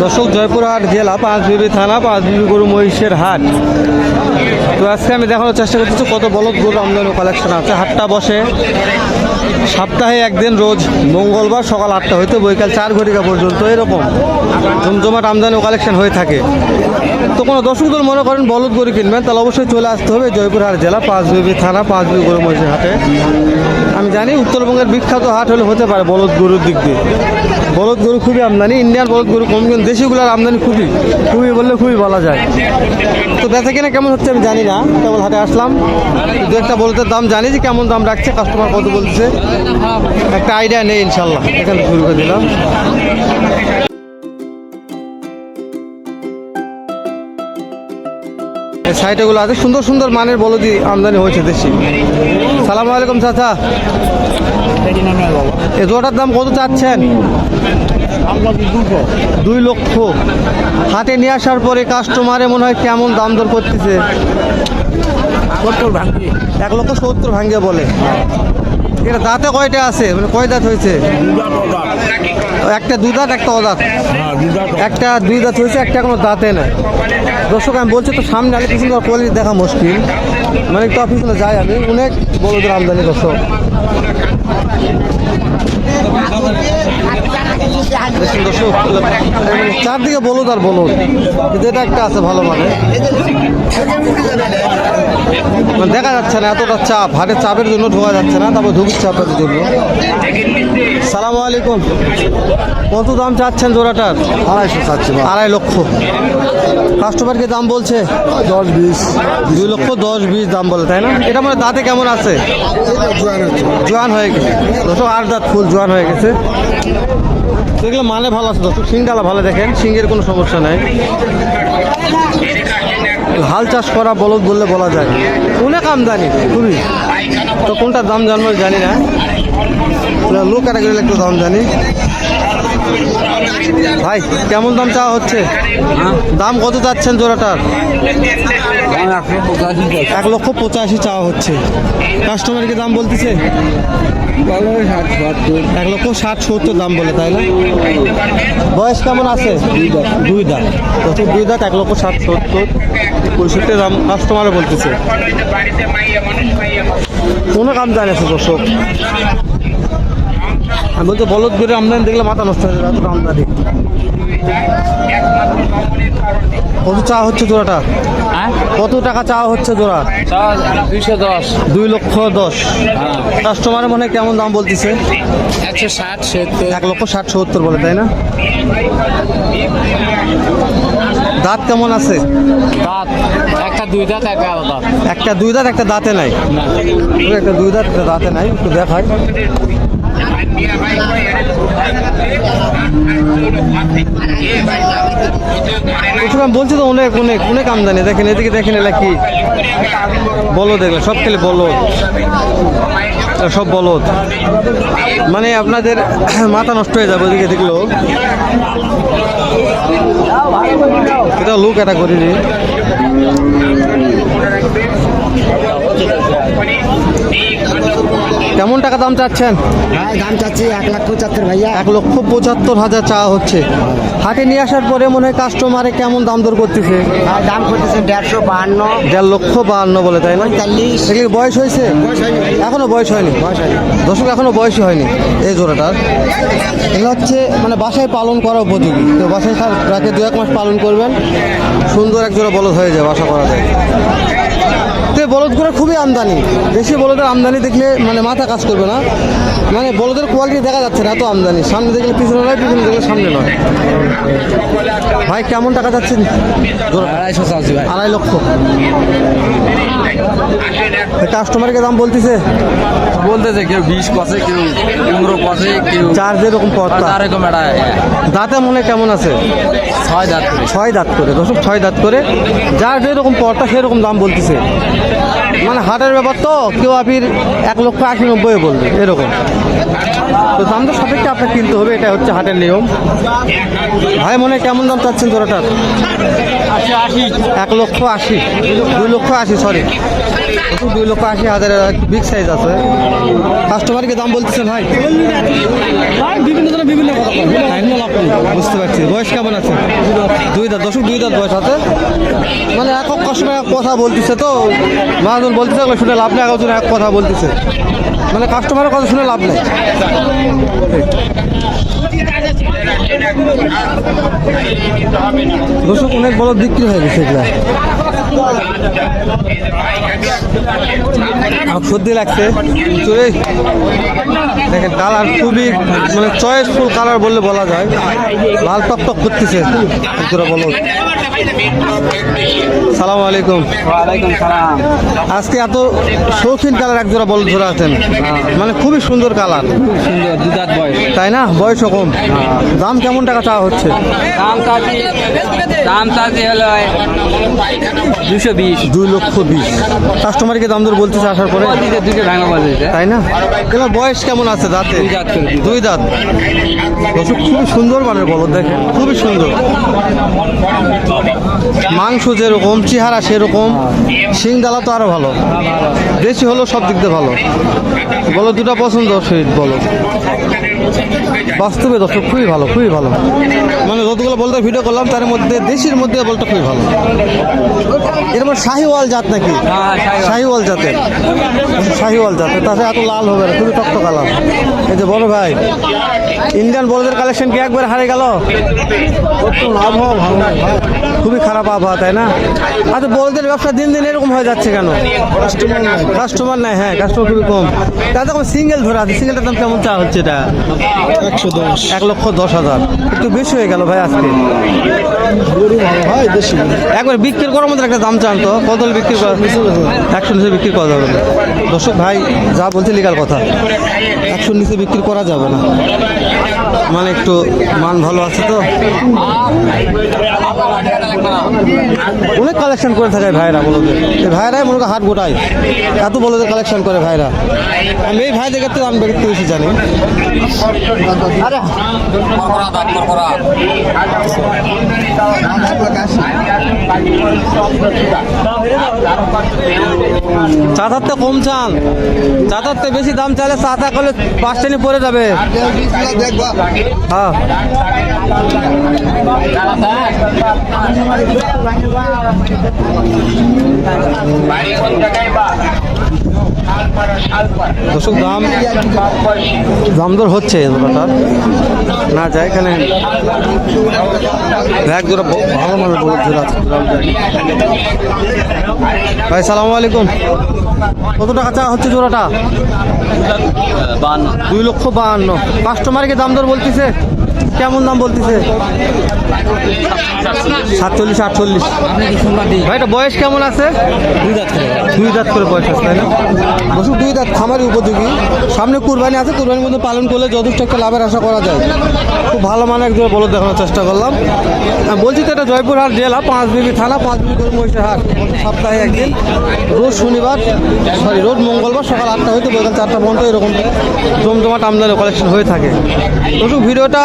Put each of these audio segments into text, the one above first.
দর্শক, জয়পুরহাট জেলা পাঁচবিবি থানা পাঁচবিবি গরু মহিষের হাট। তো আজকে আমি দেখানোর চেষ্টা করতেছি কত বলদ গরু আমদানি কালেকশন আছে। হাটটা বসে। সপ্তাহে একদিন রোজ মঙ্গলবার সকাল আটটা হইতে বৈকাল চার ঘটিকা পর্যন্ত এরকম জমজমাট আমদানি কালেকশন হয়ে থাকে। তো কোনো দর্শক দল মনে করেন বলদ গরু কিনবেন, তাহলে অবশ্যই চলে আসতে হবে জয়পুরহাট জেলা পাঁচবিবি থানা পাঁচবিবি গরু মহিষের হাটে। আমি জানি উত্তরবঙ্গের বিখ্যাত হাট হলে হতে পারে বলদ গরুর দিক দিয়ে। বলদ গরু খুবই আমদানি, ইন্ডিয়ান বলদ গরু কম, কিন্তু দেশিগুলোর আমদানি খুবই খুবই বললে খুবই বলা যায়। তো বেচা কিনা কেমন হচ্ছে আমি জানি না, কেবল হাটে আসলাম। দু একটা বলতের দাম জানি যে কেমন দাম রাখছে কাস্টমার কত বলছে। একটা আইডিয়া নেই ইনশাল্লাহ, এখান শুরু করে দিলাম। সাইটেগুলো আছে, সুন্দর সুন্দর মানের বলদি আমদানি হয়েছে দেশি। সালাম আলাইকুম চাচা। এ জোটার দাম কত চাচ্ছেন? দুই লক্ষ। হাতে নিয়ে আসার পরে কাস্টমারে মনে হয় কেমন দাম দর করতেছে? এক লক্ষ সত্তর ভাঙ্গে বলে। এটা দাঁতে কয়টা আছে? মানে কয় দাঁত হয়েছে? একটা দু দাঁত একটা অদাঁত একটা দুই দাঁত হয়েছে একটা কোনো দাঁতে নাই। দর্শক আমি বলছি তো সামনে আলে কিছু কোয়ালিটি দেখা মুশকিল। মানে একটু অফিসে যাই আমি। অনেক বড়দের আমদানি দেখুন দর্শক চারদিকে বলুদ আর বলুদ কিন্তু এটা একটা আছে ভালো মানে। মানে দেখা যাচ্ছে না এতটা চাপ। হাটের চাপের জন্য ঢোকা যাচ্ছে না তারপর ঢুকির চাপের জন্য। সালাম আলাইকুম। কত দাম চাচ্ছেন জোড়াটার? আড়াইশো চাচ্ছি আড়াই লক্ষ। কাস্টমারকে দাম বলছে? দশ বিশ। দুই লক্ষ দশ বিশ দাম বলে তাই না? এটা মানে দাঁতে কেমন আছে? জোয়ান হয়ে গেছে। দর্শক আট দাঁত ফুল জোয়ান হয়ে গেছে। এগুলো মানে ভালো আছে দর্শক সিংডালা ভালো দেখেন, সিংয়ের কোনো সমস্যা নাই। হাল চাষ করা বলদ বললে বলা যায়। অনেক আমদানি খুবই। তো কোনটা দাম জানব জানি না। লোক ক্যাটাগরির একটু দাম জানি। ভাই কেমন দাম চাওয়া হচ্ছে? দাম কত চাচ্ছেন জোড়াটার? এক লক্ষ পঁচাশি চাওয়া হচ্ছে। কাস্টমারকে দাম বলতেছে? এক লক্ষ ষাট সত্তর দাম বলে তাই না? বয়স কেমন আছে? দুই দাঁত। কত দুই দাঁত এক লক্ষ ষাট সত্তর। পঁয়ষট্টি দাম কাস্টমারও বলতেছে। কোনো কাম জানে দর্শক। আমি বলতে বলদ করে আমদানি দেখলে মাথা নষ্ট হয়ে যাবে এতটা আমদানি কত চা হচ্ছে জোড়াটা? কত টাকা চা হচ্ছে জোড়া? দুইশো দশ। দুই লক্ষ দশ। কাস্টমারের মনে হয় কেমন দাম বলতেছে? একশো ষাট এক লক্ষ ষাট সত্তর বলে তাই না? দাঁত কেমন আছে? দাঁত একটা দুই দাঁত একটা আলাদা একটা দুই দাঁত একটা দাঁতে নাই। একটা দুই দাঁত একটা দাঁতে নাই একটু আমি বলছি তো অনেক অনেক অনেক আমদানি। দেখেন, এদিকে দেখেন এলা কি? বলো দেখলে সব খেলে বলো সব বলদ। মানে আপনাদের মাথা নষ্ট হয়ে যাবে ওদিকে দেখল। এটা লুক এটা করিনি। কেমন টাকা দাম চাচ্ছেন? হ্যাঁ দাম চাচ্ছি এক লাখ পঁচাত্তর ভাইয়া। এক লক্ষ পঁচাত্তর হাজার চাওয়া হচ্ছে। হাটে নিয়ে আসার পরে মনে হয় কাস্টমারে কেমন দাম দর করতেছে? আর দাম করতেছে দেড়শো বাহান্ন। দেড় লক্ষ বাহান্ন বলে তাই না? পঁয়তাল্লিশ। বয়স হয়েছে। এখনও বয়স হয়নি? বয়স হয়নি। দর্শক এখনও বয়সই হয়নি এই জোড়াটার এগুলো হচ্ছে মানে বাসায় পালন করা উপযোগী। তো বাসায় রাখে দু এক মাস পালন করবেন সুন্দর এক জোড়া বলদ হয়ে যাবে আশা করা যায় তো এই বলদগুলো খুবই আমদানি। বেশি বলদের আমদানি দেখলে মানে মাথা কাজ করবে না। মানে বলদের কোয়ালিটি দেখা যাচ্ছে না এত আমদানি। সামনে দেখলে পিছনে নয় পিছনে দেখলে সামনে নয়। ভাই কেমন টাকা যাচ্ছেন? আড়াইশো চাচ্ছি ভাই। আড়াই লক্ষ। কাস্টমারকে দাম বলতেছে? বলতেছে কেউ বিশ পাশে কেউ পনেরো পাশে কেউ চার যেরকম পথটা তার। এরকম একটা দাঁতে মনে কেমন আছে? ছয় দাঁত ছয় দাঁত করে দশক ছয় দাঁত করে। যার যেরকম পথটা সেরকম দাম বলতেছে। মানে হাটের ব্যাপার তো কেউ আপির এক লক্ষ আশি নব্বই বলবে এরকম। তো দাম তো সাপেক্ষে আপনার কিনতে হবে এটা হচ্ছে হাটের নিয়ম। ভাই মনে হয় কেমন দাম চাচ্ছেন জোড়াটার আশি এক লক্ষ আশি দুই লক্ষ আশি সরি দুই লক্ষ আশি হাজারের বিগ সাইজ আছে। কাস্টমারকে দাম বলতেছে ভাই? বিভিন্ন ধরনের বিভিন্ন বুঝতে পারছি। বয়স কেমন আছে? দুই দাঁত দশক দুই দাঁত বয়স আছে। মানে এক এক কাস্টমার এক কথা বলতেছে তো। মানুষজন বলতেছে শুনে লাভ নেই। একজন এক কথা বলতেছে। মানে কাস্টমারের কথা শুনে লাভ নেই। দর্শক, অনেক বড় বিক্রি হয়ে গেছে এগুলা। সর্দি লাগছে। দেখেন, কালার খুবই মানে চয়েসফুল কালার বললে বলা যায়। লাল টক টক করতেছে বলো সালাম আলাইকুম। ওয়ালাইকুম সালাম। আজকে এত শৌখিন কালার এক জোড়া বল ধরে আছেন। মানে খুবই সুন্দর কালার। সুন্দর দুধাত বয়স। তাই না? বয়স কম। দাম কেমন টাকা চাওয়া হচ্ছে? দাম চাচ্ছি দাম চাচ্ছি হলো দুশো বিশ। দুই লক্ষ বিশ। কাস্টমারকে দাম দর বলতেছে আসার পরে। ভাঙা বলতেছে তাই না? এবার বয়স কেমন আছে দাঁতে? দুই দাঁত। খুবই সুন্দর মানের বলদ দেখেন। খুবই সুন্দর। মাংস যেরকম চেহারা সেরকম শিং ডালা তো আরও ভালো। বেশি হলো সব দিক দিয়ে ভালো। বলো দুটা পছন্দ শহীদ বলো। বাস্তবে দর্শক খুবই ভালো খুবই ভালো। মানে যতগুলো বলতে ভিডিও করলাম তার মধ্যে দেশের মধ্যে বলটা খুবই ভালো। এরপর শাহিওয়াল জাত নাকি? শাহিওয়াল। জাতের। শাহিওয়াল জাতের। তাছাড়া এত লাল হবে না খুবই টক্ত কালার। এই যে বড় ভাই ইন্ডিয়ান বড়দের কালেকশন কি একবার হারে গেল? আবহাওয়া ভালো না, ভাই। খুবই খারাপ আবহাওয়া তাই না? আচ্ছা বড়দের ব্যবসা দিন দিন এরকম হয়ে যাচ্ছে কেন? কাস্টমার নাই। হ্যাঁ কাস্টমার খুবই কম। তাতে এখন সিঙ্গেল ধরা আছে সিঙ্গেলটার দাম কেমন চা হচ্ছে এটা? একশো দশ। এক লক্ষ দশ হাজার। একটু বেশি হয়ে গেল ভাই আজকে। একবার বিক্রি করার মধ্যে একটা দাম চান তো। কত বিক্রি করা একশো নিচে বিক্রি করা যাবে। না দর্শক ভাই যা বলছে লিগাল কথা। একশো নিচে বিক্রি করা যাবে না। মানে একটু মান ভালো আছে তো? অনেক কালেকশন করে থাকে ভাইরা বলতে এই ভাইরাই মনে হাট গোটায়। এত বলতে কালেকশন করে ভাইরা। আমি এই ভাই দেখে তো আমি দেখতে বেশি জানি। আরে। চাতারতে কম চান চাতারতে বেশি দাম চাইলে চাতা করলে পাঁচ টেনে পড়ে যাবে। হ্যাঁ। দর্শক দাম দাম দর হচ্ছে জোড়াটার না যায় এখানে এক জোড়া ভালো জোড়া আছে। ভাই সালাম আলাইকুম। কত টাকা চা হচ্ছে জোড়াটা? দুই লক্ষ বাহান্ন কাস্টমারকে দাম দর বলতেছে। কেমন দাম বলতেছে? সাতচল্লিশ আটচল্লিশ। ভাই এটা বয়স কেমন আছে? দুই দাঁত করে দুই দাঁত করে বয়স আছে তাই না? বসু দুই দাঁত খামারি উপযোগী। সামনে কুরবানি আছে কুরবানির মধ্যে পালন করলে যথেষ্ট একটা লাভের আশা করা যায়। খুব ভালো মানে একদম বলে দেখানোর চেষ্টা করলাম। বলছি তো এটা জয়পুরহাট জেলা পাঁচ বিবি থানা পাঁচ বিবি করে মহিষের হাট। সপ্তাহে একদিন রোজ শনিবার সরি রোজ মঙ্গলবার সকাল আটটা হইতে বিকাল চারটা পর্যন্ত এরকম জমজমাট আমদানি কালেকশন হয়ে থাকে। তো ভিডিওটা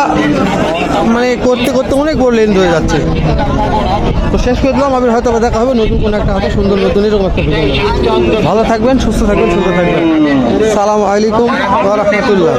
মানে করতে করতে অনেক বড় লেন্থ হয়ে যাচ্ছে। তো শেষ করে দিলাম আমি হয়তো দেখা হবে নতুন কোনো একটা হাতে সুন্দর নতুন এরকম একটা ভিডিও ভালো থাকবেন, সুস্থ থাকবেন সুস্থ থাকবেন। সালাম আলাইকুম রাহমাতুল্লাহ।